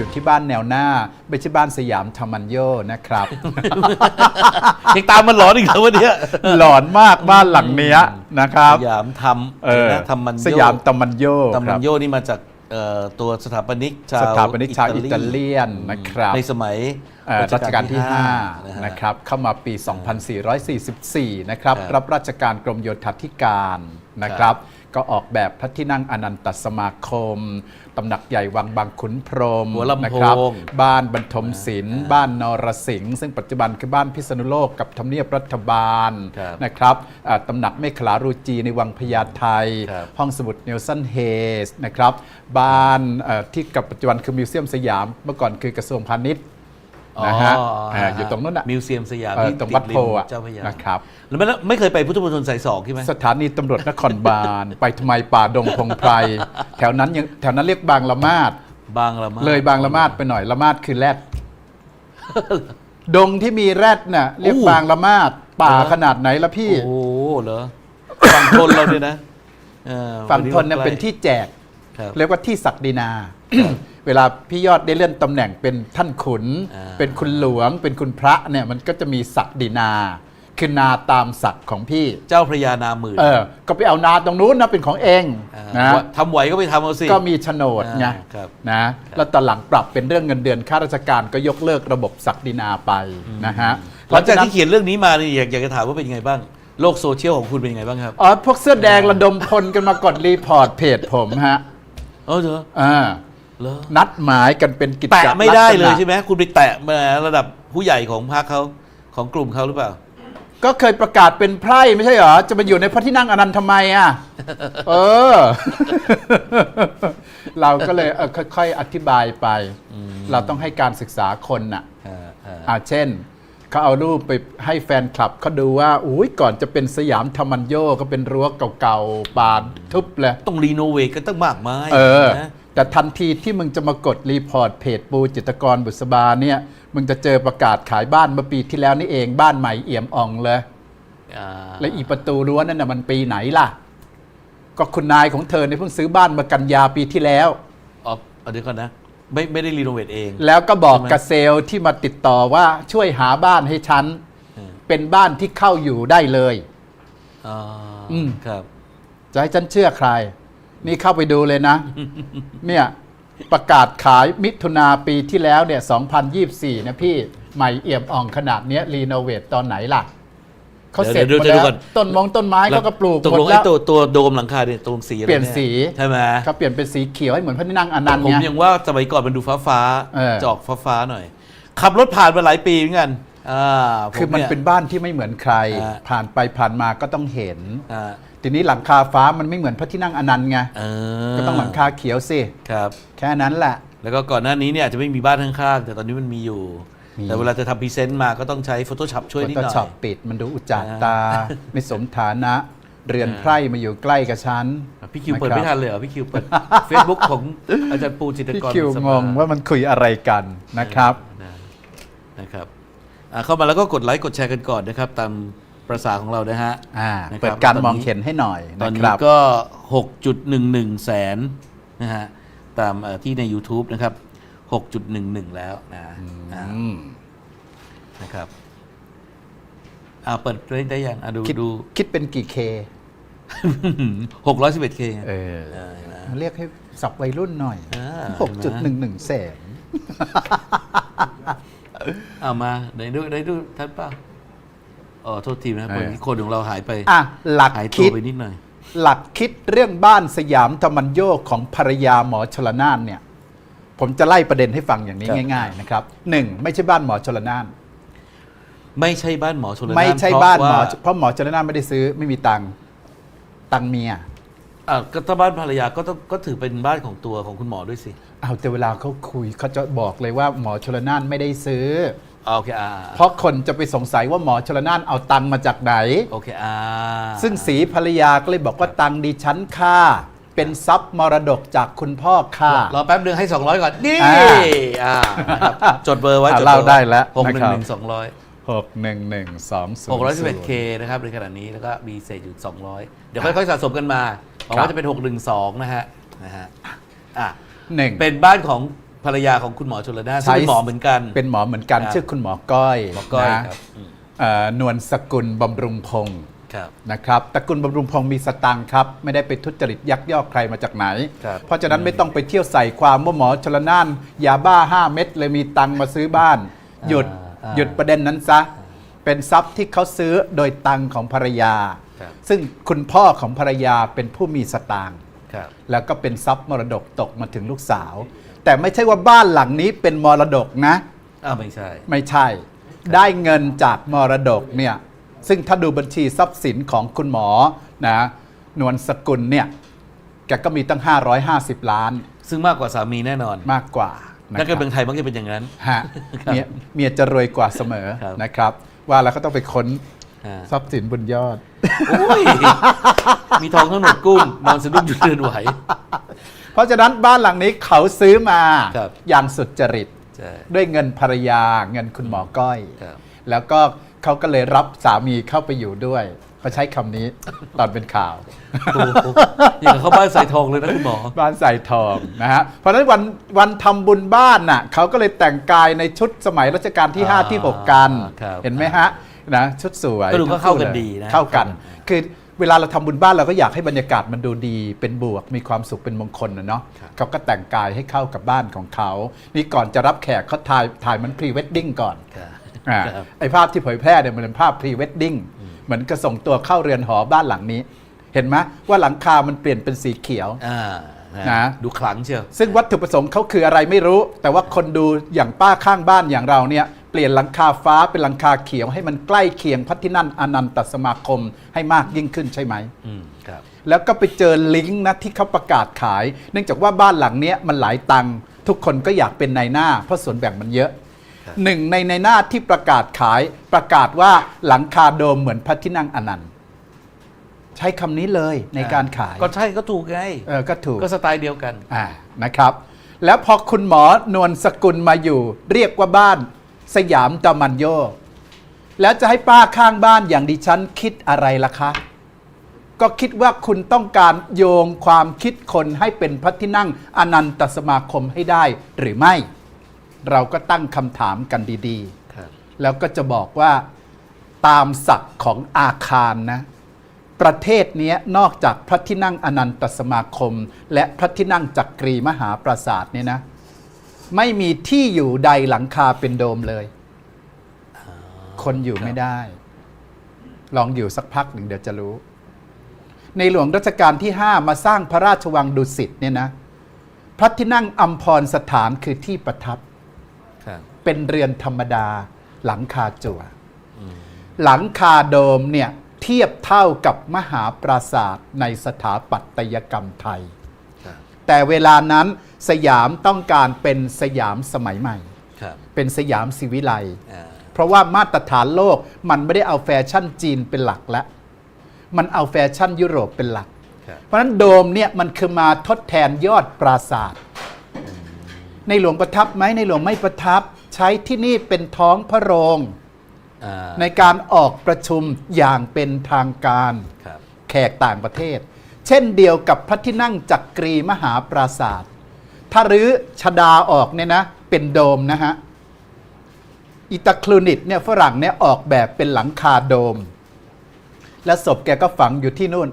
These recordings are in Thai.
อยู่ที่บ้านแนวหน้า ไม่ใช่บ้านสยามธรรมันโยนะครับ ยังตามมันหลอนอีกเหรอวันเนี้ยหลอนมากบ้านหลังเนี้ยนะครับ สยามทำเออนะทำมันโยสยามตะมันโยตำคมัรันบโยนี่มาจากเอ่อตัวสถาปนิกชาวสถาปนิกชาวอิตาเลียนนะครับในสมัยเอ่อรัชกาลที่ นะ5ฮะนะครับ เข้ามาปี 2444 นะครับ ครับรับราชการกรมโยธาธิการนะครับ ก็ออกแบบพระที่นั่งอนันตสมาคม ตำหนักใหญ่วังบางขุนพรหมหัวลำโพง นะครับ บ้านบรรทมศิลป์บ้านนรสิงห์ซึ่งปัจจุบันคือบ้านพิษณุโลกกับทำเนียบรัฐบาลครับนะครับอ่าตำหนักเมขลารูจีในวังพญาไทครับ ห้องสมุดเนลสันเฮสนะครับ บ้านเอ่อที่กับปัจจุบันคือมิวเซียมสยาม เมื่อก่อนคือกระทรวงพาณิชย์ นะฮะอ่าอยู่ตรงนู้นน่ะมิวเซียมสยามเอ่อที่ตรงวัดริโพมอะเจ้าพระยานะครับแล้วไม่ไม่เคยไปพุทธมณฑลสายสองใช่ไหมสถานีตำรวจนครบาลไปทำไมป่าดงพงไพรแถวนั้นยังแถวนั้นเรียกบางละมาดบางละมาดเลยบางละมาดไปหน่อยละมาดคือแรดดงที่มีแรดน่ะเรียกบางละมาดป่าขนาดไหนละพี่โอ้โหเหรอฝั่งทนเราเนี่ยนะเออฝั่งทนเนี่ยวัเป็นที่แจกครับ เรียกว่าที่ศักดินา เวลาพี่ยอดได้เลื่อนตำแหน่งเป็นท่านขุนอ่าเป็นคุณหลวง เป็นคุณพระเนี่ยมันก็จะมีศักดินาคือนาตามศักดิ์ของพี่เจ้าพระยานาหมื่นเออก็ไปเอานาตรงนู้นนะเป็นของเองานะว่าทำไหวก็ไปทำเอาสิก็มีโฉนดไงอ่าครับนะแล้วตอนหลังปรับเป็นเรื่องเงินเดือนข้าราชการก็ยกเลิกระบบศักดินาไปนะฮะหลังจากที่เขียนเรื่องนี้มานี่อยากอยากจะถามว่าเป็นยังไงบ้างโลกโซเชียลของคุณเป็นยังไงบ้างครับอ๋อพวกเสื้อแดงระดมพลกันมากดรีพอร์ตเพจผมฮะ เออเหรออ่าเหรอนัดหมายกันเป็นกิจแตะไม่ได้เลยลักษณะใช่ไหมคุณไปแตะมาระดับผู้ใหญ่ของพรรคเขาของกลุ่มเขาหรือเปล่า ก็เคยประกาศเป็นไพร่ไม่ใช่เหรอ จะมาอยู่ในพระที่นั่งอนันต์ทำไมอะ เออ เราก็เลยเออค่อยๆอธิบายไป เราต้องให้การศึกษาคนน่ะ อ่าอ่าอ่าเช่น เขาเอารูปไปให้แฟนคลับเขาดูว่าอุ้ยก่อนจะเป็นสยามธรรมันโยก็เป็นรั้วเก่าๆปานทุบเลยต้องรีโนเวทกันตั้งมากมายเออ นะแต่ทันทีที่มึงจะมากดรีพอร์ตเพจปูจิตรกรบุษบาเนี่ยมึงจะเจอประกาศขายบ้านเมื่อปีที่แล้วนี่เองบ้านใหม่เอี่ยมอ่องเลย อ่าและอีประตูรั้วนั่นน่ะมันปีไหนล่ะ ก็คุณนายของเธอเนี่ยเพิ่งซื้อบ้านมากันยาปีที่แล้ว อ๋อเอาเดี๋ยวก่อนนะ ไม่ไม่ได้รีโนเวทเอง แล้วก็บอกใช่ไหมกับเซลล์ที่มาติดต่อว่าช่วยหาบ้านให้ฉันเออเป็นบ้านที่เข้าอยู่ได้เลยอ่าอืมครับจะให้ฉันเชื่อใคร นี่เข้าไปดูเลยนะ เนี่ยประกาศขายมิถุนาปีที่แล้วเนี่ย 2024 นะพี่ ใหม่เอี่ยมอ่องขนาดเนี้ยรีโนเวทตอนไหนล่ะ เขาเสร็จหเดี๋ยวมดเดี๋ยวแล้วก่อนต้นมงต้นไม้เขาก็ปลูกตกหมลดงแล้ไอ้วตัวตัวโดมหลังคาเนี่ยตรงสีอะไรเปลี่ยนสีใช่ไหมเขาเปลี่ยนเป็นสีเขียวให้เหมือนพระที่นั่งอนันต์ผมไงยังว่าสมัยก่อนมันดูฟ้าฟ้าๆเออจะออกฟ้าฟ้าๆหน่อย ขับรถผ่านมาหลายปีเหมือนกันอ่าผคือมันยเป็นบ้านที่ไม่เหมือนใครอ่าผ่านไปผ่านมาก็ต้องเห็นอ่าทีนี้หลังคาฟ้ามันไม่เหมือนพระที่นั่งอนันต์ไงเอก็ต้องหลังคาเขียวสิครับ แค่นั้นแหละ แล้วก็ก่อนหน้านี้เนี่ยอาจจะไม่มีบ้านข้างๆแต่ตอนนี้มันมีอยู่มี แต่เวลาจะทำพรีเซนต์มาก็ต้องใช้ Photoshop ช่วยนิดหน่อยช็อปปิดมันดูอุจจาอ่าตา ไม่สมฐานะ เรือนไพร่มาอยู่ใกล้กับฉันพี่คิวเปิดนะรับไม่ทันเลยเหรอพี่คิวเปิด Facebook ของอาจารย์ปูจิตรพี่กรคิวบุษงบงว่ามันคุยอะไรกันนะครับนะนะครับอะเข้ามาแล้วก็กดไลค์กดแชร์กันก่อนนะครับ ตามประษาของเรานะฮะอ่านะครับเปิดการตอนนี้มองเห็นให้หน่อยตอนะนคนี้รับก็ 6.11 แสนนะฮะตามเอ่อที่ใน YouTube นะครับ 6.11 แล้วนะอ่าอืมนะครับอ่าเปิดได้ได้ยังอะดูคิดดู คิดเป็นกี่เค 611K เออเออนะเรียกให้สับวัยรุ่นหน่อยอ่าหกจุดหนึ่งหนึ่งแสนเอามาไหนดูไหนดูท่านเป้าอ๋อโทษทีนะครับเออวันนี้คนของเราหายไป อะ หลักหายตัคิวดไปนิดหน่อย หลักคิดเรื่องบ้านสยามธรรมันโยกของภรรยาหมอชลนานเนี่ย ผมจะไล่ประเด็นให้ฟังอย่างนี้ครับ ง่าย ๆ นะครับหนึ่งไม่ใช่บ้านหมอชลนานไม่ใช่บ้านหมอชลนานไม่ใช่เพระบ้านหมอว่เพราะหมอชลนานไม่ได้ซื้อไม่มีตังค์ตังค์เมียอะก็ถ้าบ้านภรรยาก็ต้องก็ถือเป็นบ้านของตัวของคุณหมอด้วยสิเอาแต่เวลาเขาคุยเขาจะบอกเลยว่าหมอชลนานไม่ได้ซื้อ อ่าโอเคอ่าเพราะคนจะไปสงสัยว่าหมอชลนานเอาตังค์มาจากไหน โอเคอ่าซึ่งสีภรรยาก็เลยบอกว่าตังค์ดิฉันค่า เป็นทรัพย์มรดกจากคุณพ่อค่ารอแป๊บนึงให้ 200 ก่อน นี่อ่าอ่านะครับจดเบอร์ไว้อะจดบอร์เล่าได้แล้วหกหนึ่นะครังบหนึ่งสองร้อยหกหนึ่งหนึ่งสองศูนย์หกร้อยสิบเอ็ดเคนะครับในขณะนี้แล้วก็มีเศษอยู่สองร้อยเดี๋ยวค่อยๆสะสมกันมาหวังว่าจะเป็นหกหนึ่งสองนะฮะนะฮะอะหนึ่งเป็นบ้านของภรรยาของคุณหมอชลดาใช้ซึ่งเป็นหมอเหมือนกัน เป็นหมอเหมือนกัน ครับ ชื่อคุณหมอก้อยหมอก้อยนะ ครับอืม เอ่อนวลสกุลบำรุงพงศ์ครับ นะครับตระกุลบำรุงพงศ์มีสตังค์ครับ ไม่ได้ไปทุจริตยักยอกใครมาจากไหน ครับเพราะฉะนั้นไม่ต้องไปเที่ยวใส่ความว่าหมอชลนานยาบ้า 5 เม็ดเลยมีตังค์มาซื้อบ้าน หยุดอ่า หยุดประเด็นนั้นซะ เป็นทรัพย์ที่เขาซื้อโดยตังค์ของภรรยา ครับซึ่งคุณพ่อของภรรยาเป็นผู้มีสตางค์ ครับ แล้วก็เป็นทรัพย์มรดกตกมาถึงลูกสาว แต่ไม่ใช่ว่าบ้านหลังนี้เป็นมรดกนะ อ้าวไม่ใช่ ไม่ใช่ ได้เงินจากมรดกเนี่ย ซึ่งถ้าดูบัญชีทรัพย์สินของคุณหมอนะนวลสกุลเนี่ยแกก็มีตั้ง 550 ล้าน ซึ่งมากกว่าสามีแน่นอนมากกว่านะนักคการรับเมืองไทยมักจะเป็นอย่างนั้นฮะเมียเมียจะรวยกว่าเสมอครับนะครับ ว่าแล้วก็ต้องไปค้นอ่าทรัพย์สินบนยอดโอ้ยมีทองทั้งหมดกุ้งนอนสะดุ้งจนเดินไหว เพราะฉะนั้นบ้านหลังนี้เขาซื้อมาครับอย่างสุดจริตใช่ด้วยเงินภรรยาเงินคุณหมอก้อยครับ แล้วก็เขาก็เลยรับสามีเข้าไปอยู่ด้วยเขาใช้คำนี้ตอนเป็นข่าวโอ้โหอย่างกับเขาบ้านใส่ทองเลยนะคุณหมอ บ้านใส่ทองนะฮะเพราะฉะนั้นวันวันทำบุญบ้านน่ะเขาก็เลยแต่งกายในชุดสมัยรัชกาลที่อ่า5ที่ 6 กัน ครับเห็นไหมฮะนะชุดสวยก็ดูก็เข้ากันดีนะ เข้ากัน คือเวลาเราทำบุญบ้านเราก็อยากให้บรรยากาศมันดูดีเป็นบวกมีความสุขเป็นมงคลนะเนาะครับเขาก็แต่งกายให้เข้ากับบ้านของเขา นี่ก่อนจะรับแขกเขาถ่ายถ่ายเหมันพรีเวดดิ้งก่อน ครับอ่าครับ ไอภาพที่เผยแพร่เนี่ยมันเป็นภาพพรีเวดดิ้งเหมือนกระส่งตัวเข้าเรือนหอบ้านหลังนี้ เห็นไหมว่าหลังคามันเปลี่ยนเป็นสีเขียวอ่านะดูขลังเชียวซึ่งวัตถุประสงค์เขาคืออะไรไม่รู้ แต่ว่าคนดูอย่างป้าข้างบ้านอย่างเราเนี่ยเปลี่ยนหลังคาฟ้าเป็นหลังคาเขียวให้มันใกล้เคียงพัฒนันอนันตสมาคมให้มากยิ่งขึ้นใช่ไหมอืมครับแล้วก็ไปเจอลิงก์นะที่เขาประกาศขาย เนื่องจากว่าบ้านหลังเนี้ยมันหลายตังค์ทุกคนก็อยากเป็นนายหน้า เพราะส่วนแบ่งมันเยอะครับ หนึ่งในนายหน้าที่ประกาศขายประกาศว่าหลังคาโดมเหมือนพระที่นั่งอนันต์ ใช้คำนี้เลยในการขายก็ใช่ก็ถูกไงเออก็ถูกก็สไตล์เดียวกันอ่านะครับ แล้วพอคุณหมอนวลสกุลมาอยู่ เรียกว่าบ้านสยามตะมันโยแล้วจะให้ป้าข้างบ้านอย่างดิฉันคิดอะไรล่ะคะ ก็คิดว่าคุณต้องการโยงความคิดคนให้เป็นพระที่นั่งอนันตสมาคมให้ได้หรือไม่ เราก็ตั้งคำถามกันดีๆครับแล้วก็จะบอกว่าตามศักดิ์ของอาคารนะ ประเทศเนี้ยนอกจากพระที่นั่งอนันตสมาคม และพระที่นั่งจักรีมหาปราสาทเนี่ยนะ ไม่มีที่อยู่ใดหลังคาเป็นโดมเลย คนอยู่ไม่ได้ ลองอยู่สักพักหนึ่งเดี๋ยวจะรู้ ในหลวงรัชกาลที่ 5 มาสร้างพระราชวังดุสิตเนี่ยนะพระที่นั่งอัมพรสถานคือที่ประทับครับ เป็นเรือนธรรมดาหลังคาจั่วหลังคาโดมเนี่ยเทียบเท่ากับมหาปราสาทในสถาปัตยกรรมไทยครับแต่เวลานั้นสยามต้องการเป็นสยามสมัยใหม่ครับเป็นสยามศิวิไลอ่าเพราะว่ามาตรฐานโลกมันไม่ได้เอาแฟชั่นจีนเป็นหลักแล้ว มันเอาแฟชั่นยุโรปเป็นหลักครับเพราะฉะนั้นโดมเนี่ยมันคือมาทดแทนยอดปราสาท ในหลวงประทับไหมในหลวงไม่ประทับ ใช้ที่นี่เป็นท้องพระโรงอ่าในการออกประชุมอย่างเป็นทางการครับแขกต่างประเทศ เช่นเดียวกับพระที่นั่งจักรีมหาปราศาสตร์ถ้ารื้อชดาออกเนี่ยนะเป็นโดมนะฮะอิตาคลูนิตเนี่ยฝรั่งเนี่ยออกแบบเป็นหลังคาโดม และศพแกก็ฝังอยู่ที่นู่น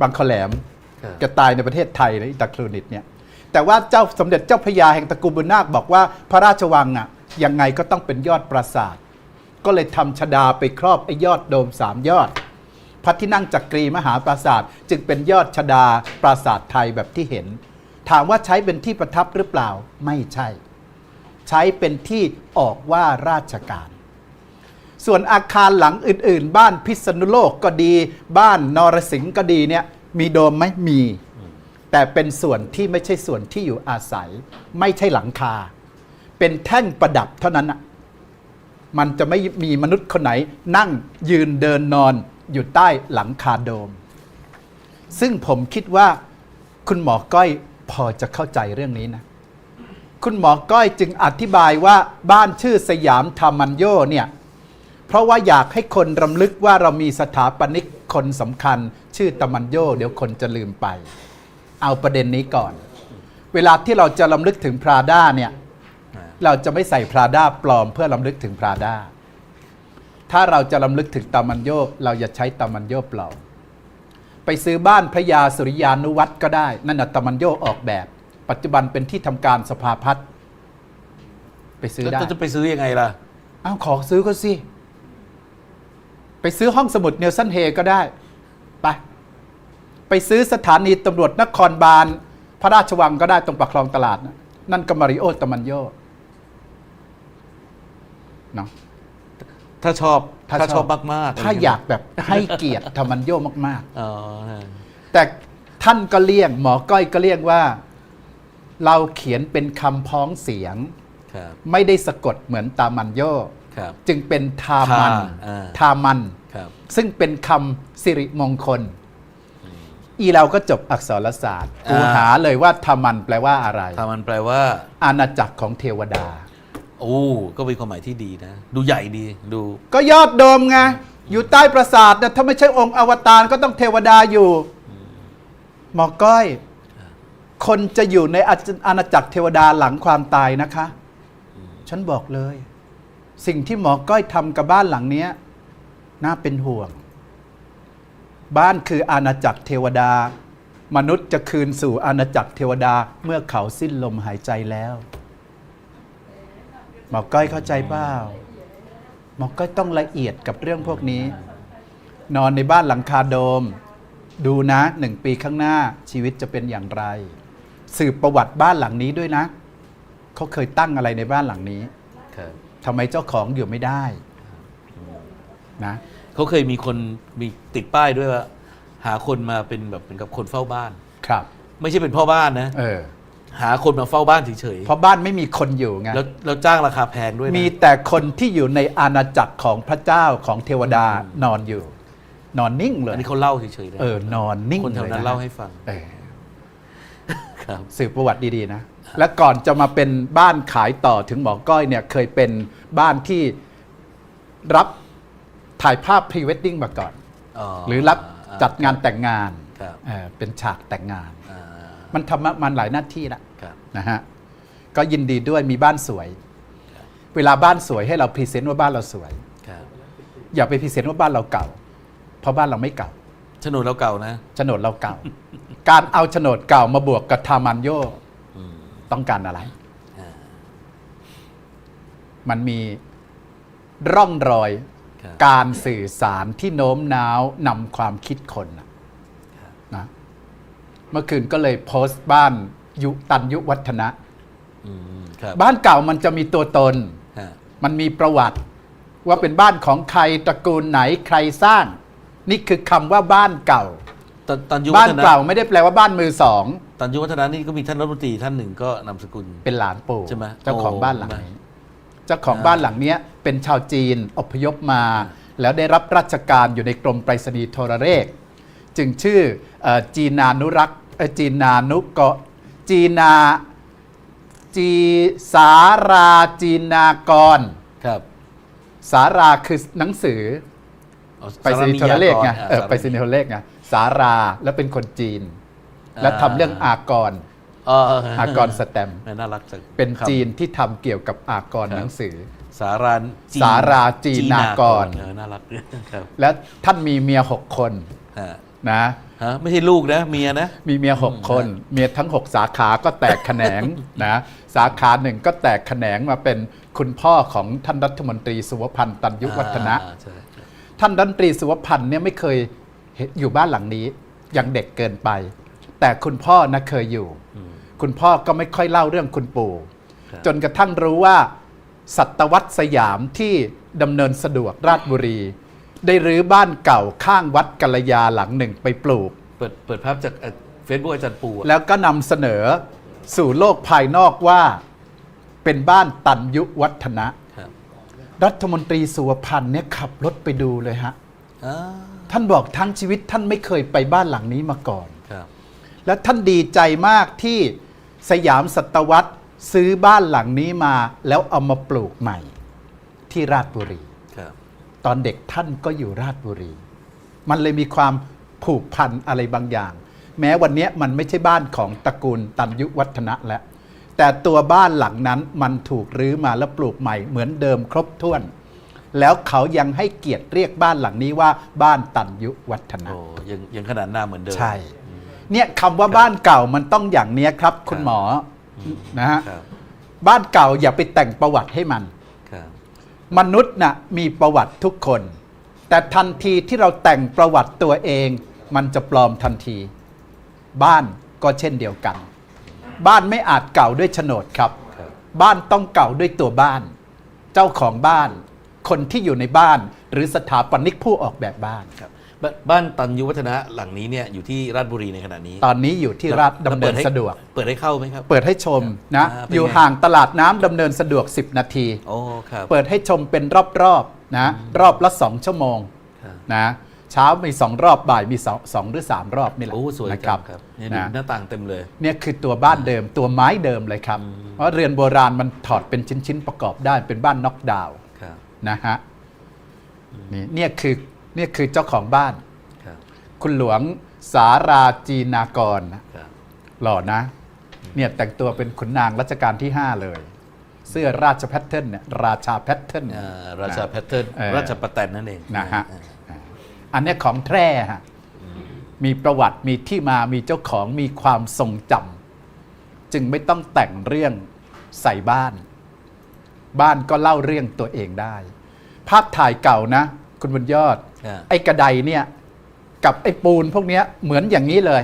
บางขแหลมครับแกตายในประเทศไทยนะอิตาคลูนิตเนี่ย แต่ว่าเจ้าสมเด็จเจ้าพระยาแห่งตระกูลบุญนาคบอกว่าพระราชวังอะยังไงก็ต้องเป็นยอดปราสาท ก็เลยทำชดาไปครอบไอ้ยอดโดมสามยอด พระที่นั่งจักรีมหาปราสาท จึงเป็นยอดชดาปราสาทไทยแบบที่เห็น ถามว่าใช้เป็นที่ประทับหรือเปล่าไม่ใช่ ใช้เป็นที่ออกว่าราชการส่วนอาคารหลังอื่น ๆ บ้านพิษณุโลกก็ดี บ้านนรสิงห์ก็ดีเนี่ยมีโดมไหมมี แต่เป็นส่วนที่ไม่ใช่ส่วนที่อยู่อาศัย ไม่ใช่หลังคา เป็นแท่งประดับเท่านั้นน่ะมันจะไม่มีมนุษย์คนไหน นั่งยืนเดินนอนอยู่ใต้หลังคาโดม ซึ่งผมคิดว่าคุณหมอก้อยพอจะเข้าใจเรื่องนี้นะ คุณหมอก้อยจึงอธิบายว่าบ้านชื่อสยามธรรมันโยเนี่ย เพราะว่าอยากให้คนรำลึกว่าเรามีสถาปนิกคนสำคัญ ชื่อตะมันโยเดี๋ยวคนจะลืมไป เอาประเด็นนี้ก่อน เวลาที่เราจะรำลึกถึงพราด้าเนี่ยเราจะไม่ใส่พราด้าปลอมเพื่อลำลึกถึงพราด้าถ้าเราจะลำลึกถึงตามันโยเราอย่าใช้ตามันโยปลอม ไปซื้อบ้านพระยาสุริยานุวัตรก็ได้ นั่นน่ะตามันโยออกแบบ ปัจจุบันเป็นที่ทำการสภาพัฒน์ไปซื้อแล้วได้จะไปซื้อยังไงล่ะอ้าวขอซื้อก็สิ ไปซื้อห้องสมุดเนลสันเฮก็ได้ ไป ไปซื้อสถานีตำรวจนครบาลพระราชวังก็ได้ตรงปากคลองตลาดนะนั่นก็มาริโอตามันโยเนาะ ถ้าชอบถ้าถ้าชชออบบ มากๆถ้าอยากแบบให้เกียรติตามันโยมาก อ๋อๆ แต่ท่านก็เลี่ยง หมอก้อยก็เลี่ยงว่า เราเขียนเป็นคำพ้องเสียง ครับไม่ได้สะกดเหมือนตามันโยครับ จึงเป็นทามันทาอ่า ทามัน ครับ ซึ่งเป็นคำสิริมงคล อีเราก็จบอักษรศาสตร์กูหาเลยว่าทามันแปลว่าอะไรถ้ามันแปลว่า อาณาจักรของเทวดา โอ้ก็เป็นความหมายที่ดีนะ ดูใหญ่ดีดู ก็ยอดโดมไงอยู่ใต้ปราสาทนะถ้าไม่ใช่องค์อวตารก็ต้องเทวดาอยู่หมอก้อย คนจะอยู่ในอาณาจักรเทวดาหลังความตายนะคะ ฉันบอกเลย สิ่งที่หมอก้อยทำกับบ้านหลังเนี้ยน่าเป็นห่วง บ้านคืออาณาจักรเทวดา มนุษย์จะคืนสู่อาณาจักรเทวดาเมื่อเขาสิ้นลมหายใจแล้วหมอก้อยเข้าใจเปล่าหมอก้อยต้องละเอียดกับเรื่องพวกนี้ นอนในบ้านหลังคาโดม ดูนะหนึ่งปีข้างหน้าชีวิตจะเป็นอย่างไร สืบประวัติบ้านหลังนี้ด้วยนะเขาเคยตั้งอะไรในบ้านหลังนี้ครับทำไมเจ้าของอยู่ไม่ได้นะ เขาเคยมีคนมีติดป้ายด้วยว่าหาคนมาเป็นแบบเหมือนกับคนเฝ้าบ้าน ครับ ไม่ใช่เป็นพ่อบ้านนะ เออ หาคนมาเฝ้าบ้านเฉยเพราะบ้านไม่มีคนอยู่ไง ๆแล้วแล้วจ้างราคาแพงด้วยนะ มีแต่คนที่อยู่ในอาณาจักรของพระเจ้าของเทวดานอนอยู่ นอนนิ่งเลอัยนนี้เขาเล่าเฉยๆนะเออนอนนิ่งคนแถวเลยนั้นนะเล่าให้ฟังเออครับ สืบประวัติดี ๆ นะ และก่อนจะมาเป็นบ้านขายต่อถึงหมอก้อยเนี่ยเคยเป็นบ้านที่รับ ถ่ายภาพพรีเวดดิ้งมาก่อน หรือรับจัดงานแต่งงานครับเออเป็นฉากแต่งงานอ่ามันทำมามันหลายหน้าที่ละครับนะฮะก็ยินดีด้วยมีบ้านสวย เวลาบ้านสวยให้เราพรีเซนต์ว่าบ้านเราสวยครับอย่าไปพรีเซนต์ว่าบ้านเราเก่า เพราะบ้านเราไม่เก่าโฉนดเราเก่านะโฉนดเราเก่า การเอาโฉนดเก่ามาบวกกับทามันโยอืมต้องการอะไรอ่ามันมีร่องรอยครับ การสื่อสารที่โน้มน้าวนำความคิดคนน่ะนะเมื่อคืนก็เลยโพสต์บ้านยุตันยุวัฒนะอืมครับบ้านเก่ามันจะมีตัวตนฮะมันมีประวัติ ว่าเป็นบ้านของใครตระกูลไหนใครสร้าง นี่คือคำว่าบ้านเก่าตอนตอนยุบ้าวันฒนะเก่าไม่ได้แปลว่าบ้านมือสองตอนยุวัฒนะนี่ก็มีท่านรัฐมนตรีท่านหนึ่งก็นามสกุลเป็นหลานปู่ใช่ไหมเจ้าของโอ้บ้านหลังใช่นี้ เจ้าของอ่าบ้านหลังเนี้ยเป็นชาวจีนอพยพมา แล้วได้รับราชการอยู่ในกรมไปรษณีย์โทรเลข จึงชื่อเอ่อจีนานุรักษ์เอ่อจีนานุกะจีนาจีสาราจีนากร ครับสาราคือหนังสือ อ๋อไปรษณีย์โทรเลขไงสาเออสาไปรษณีย์โทรเลขไงสาราแล้วเป็นคนจีน แล้วทำเรื่องอากร อ๋ออากรสแตมป์น่ารักจังเป็นครับจีนที่ทำเกี่ยวกับอากรครับหนังสือ สาราจีนสาราจีนากร เออน่ารักครับและท่านมีเมียหกคนฮะนะ ฮะไม่ใช่ลูกนะเมียนะ มีเมียหกคน เมียทั้งหกสาขาก็แตกแขนง นะสาขาหนึ่งก็แตกแขนงมาเป็นคุณพ่อของท่านรัฐมนตรีสุวพันธ์ตันยุวัฒนะ อ่าใช่ใช่ท่านรัฐมนตรีสุวพันธ์เนี่ยไม่เคยเห็นอยู่บ้านหลังนี้ยังเด็กเกินไป แต่คุณพ่อนะเคยอยู่ อืม คุณพ่อก็ไม่ค่อยเล่าเรื่องคุณปู่ครับจนกระทั่งรู้ว่า สัตวัตสยามที่ดำเนินสะดวกราชบุรี ได้รื้อบ้านเก่าข้างวัดกัลยาหลังหนึ่งไปปลูก เปิดเปิดภาพจากเฟซบุ๊กอาจารย์ปูอะแล้วก็นำเสนอสู่โลกภายนอกว่าเป็นบ้านตันยุวัฒนะครับรัฐมนตรีสุวพันธ์เนี่ยขับรถไปดูเลยฮะอ่าท่านบอกทั้งชีวิตท่านไม่เคยไปบ้านหลังนี้มาก่อนครับและท่านดีใจมากที่ สยามสัตวัตซื้อบ้านหลังนี้มาแล้วเอามาปลูกใหม่ ที่ราชบุรี ครับตอนเด็กท่านก็อยู่ราชบุรี มันเลยมีความผูกพันอะไรบางอย่าง แม้วันเนี้ยมันไม่ใช่บ้านของตระกูลตันยุวัฒนะแล้ว แต่ตัวบ้านหลังนั้นมันถูกรื้อมาแล้วปลูกใหม่เหมือนเดิมครบถ้วน แล้วเขายังให้เกียรติเรียกบ้านหลังนี้ว่าบ้านตันยุวัฒนะ โอ้ยังยังขนาดหน้าเหมือนเดิม ใช่ เนี่ยคำว่าบ้านเก่ามันต้องอย่างเนี้ยครับ คุณหมออนะฮะครับบ้านเก่าอย่าไปแต่งประวัติให้มัน ครับมนุษย์น่ะมีประวัติทุกคน แต่ทันทีที่เราแต่งประวัติตัวเอง มันจะปลอมทันที บ้านก็เช่นเดียวกัน บ้านไม่อาจเก่าด้วยโฉนดครับ ครับบ้านต้องเก่าด้วยตัวบ้าน เจ้าของบ้าน คนที่อยู่ในบ้าน หรือสถาปนิกผู้ออกแบบบ้าน ครับ บบ้านตันยุวัฒนะหลังนี้เนี่ยอยู่ที่ราชบุรีในขณะนี้ ตอนนี้อยู่ที่ราชแล้วดำเนินให้สะดวก เปิดให้เข้าไหมครับ เปิดให้ชมนะอ่าเป็นอยู่ไงห่างตลาดน้ำดำเนินสะดวก 10 นาทีโอ้ครับเปิดให้ชมเป็นรอบๆนะรอบละ 2 ชั่วโมงครับนะเช้ามี 2 รอบบ่ายมี2 2หรือ 3 รอบนี่แหละโอ้สวยนะคจัรังบครับเนี่ยดูนะหน้าต่างเต็มเลย เนี่ยคือตัวบ้านเดิมตัวไม้เดิมเลยครับ เพราะเรือนโบราณมันถอดเป็นชิ้นๆประกอบได้เป็นบ้านน็อกดาวน์ครับนะฮะนี่เนี่ยคือเนี่ยคือเจ้าของบ้านครับคุณหลวงสาราจีนากรนะครับหล่อนะ เนี่ยแต่งตัวเป็นขุนนางรัชกาลที่ 5 เลย เสื้อราชแพทเทิร์นเนี่ยราชาแพทเทิร์นอ่าราชาแพทเทิร์นเออราชประแตนนั่นเองนะฮะอ่าอ่าอันเนี้ยของแท้ฮะมีประวัติมีที่มามีเจ้าของมีความทรงจำจึงไม่ต้องแต่งเรื่องใส่บ้าน บ้านก็เล่าเรื่องตัวเองได้ ภาพถ่ายเก่านะ คุณบุญยอดอ่า ไอ้กระไดเนี่ยกับไอ้ปูนพวกเนี้ยเหมือนอย่างนี้เลย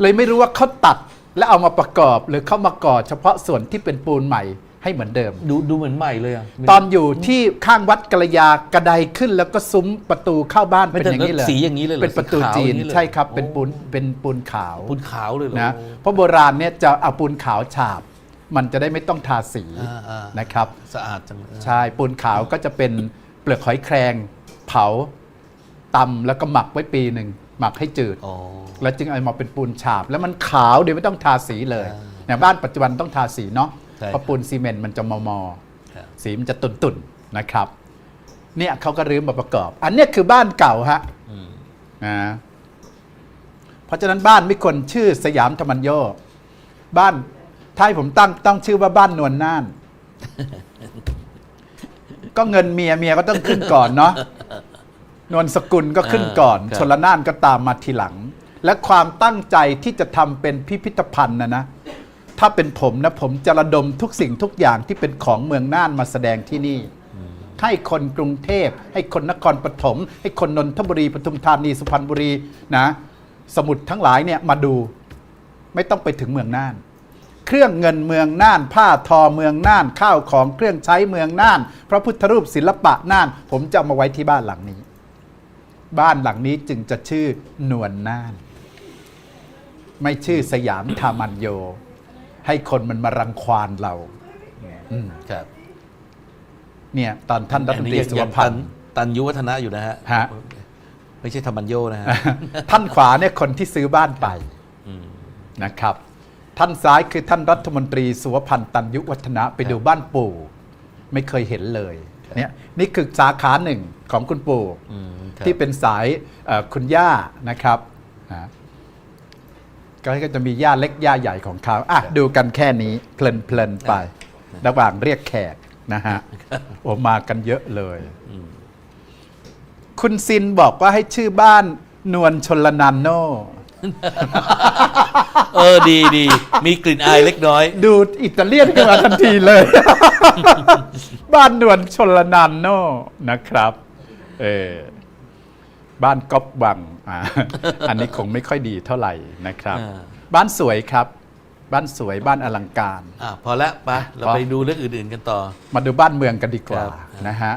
เลยไม่รู้ว่าเขาตัดแล้วเอามาประกอบหรือเขามาก่อเฉพาะส่วนที่เป็นปูนใหม่ให้เหมือนเดิม ดูดูเหมือนใหม่เลยอะตอนอยู่ที่ข้างวัดกระยากระไดขึ้นแล้วก็ซุ้มประตูเข้าบ้านไม่เป็นแต่อย่างนี้เลยสีอย่างนี้เลยเหรอเป็นประตูสีขาวจีนอย่างนี้เลยใช่ครับโอ้เป็นปูนเป็นปูนขาวปูนขาวเลยเหรอนะเพราะโบราณเนี่ยจะเอาปูนขาวฉาบ มันจะได้ไม่ต้องทาสีอ่าอ่านะครับ สะอาดจังเลยใช่ปูนขาวก็จะเป็นเปลือกหอยแครง เผาตำแล้วก็หมักไว้ปีหนึ่งหมักให้จืด อ๋อ แล้วจึงเอามาเป็นปูนฉาบ แล้วมันขาวเดี๋ยวไม่ต้องทาสีเลยอ่าเนี่ยบ้านปัจจุบันต้องทาสีเนาะใช่เพราะปูนซีเมนต์มันจะมอมอครับ สีมันจะตุนตุนๆนะครับ เนี่ยเขาก็รื้อมาประกอบ อันเนี้ยคือบ้านเก่าฮะอืมนะเพราะฉะนั้นบ้านไม่ควรชื่อสยามธรรมัญโยบ้านถ้าให้ผมตั้งต้องชื่อว่าบ้านนวลน่าน ก็เงินเมียเมียก็ต้องขึ้นก่อนเนาะ นวลสกุลก็ขึ้นก่อนครับชนละนานก็ตามมาทีหลัง และความตั้งใจที่จะทำเป็นพิพิธภัณฑ์นะนะ ถ้าเป็นผมนะผมจะระดมทุกสิ่งทุกอย่างที่เป็นของเมืองน่านมาแสดงที่นี่ ให้คนกรุงเทพ ให้คนนครปฐมให้คนนนทบุรีปทุมธานีสุพรรณบุรีนะ สมุทรทั้งหลายเนี่ยมาดู ไม่ต้องไปถึงเมืองน่านเครื่องเงินเมืองน่าน ผ้าทอเมืองน่านข้าวของเครื่องใช้เมืองน่าน พระพุทธรูปศิลปะน่าน ผมจะเอามาไว้ที่บ้านหลังนี้ บ้านหลังนี้จึงจะชื่อนวลน่าน ไม่ชื่อสยามทามันโย ให้คนมันมารังควานเราอืมครับเนี่ยตอนท่านรัฐมนตรียังสุวยังพัตันนธ์ตันยุวัฒนะอยู่นะฮะฮะไม่ใช่ธรรมัญโยนะฮะท่านขวาเนี่ยคนที่ซื้อบ้านไปอืมนะครับ ท่านซ้ายคือท่านรัฐมนตรีสุวพันธ์ตันยุวัฒนะไปดูบ้านปู่ ไม่เคยเห็นเลย เนี่ยนี่คือสาขาหนึ่งของคุณปู่อืมครับที่เป็นสายเอ่อคุณย่านะครับอ่าก็ก็จะมีย่าเล็กย่าใหญ่ของเขาอะดูกันแค่นี้เพลินๆไประหว่างเรียกแขกนะฮะโอมากันเยอะเลยอืมคุณซินบอกว่าให้ชื่อบ้านนวลชนลนันโน เออดีดีมีกลิ่นอายเล็กน้อย ดูอิตาเลียนขึ้นมาทันทีเลย บ้านนวลชนลนันโนนะครับ เออบ้านก๊อบวังอ่าอันนี้คงไม่ค่อยดีเท่าไหร่นะครับ อ่า บ้านสวยครับ บ้านสวยบ้านอลังการ อะพอละไปเราพอไปดูเรื่องอื่นๆกันต่อ มาดูบ้านเมืองกันดีกว่าครับ นะฮะ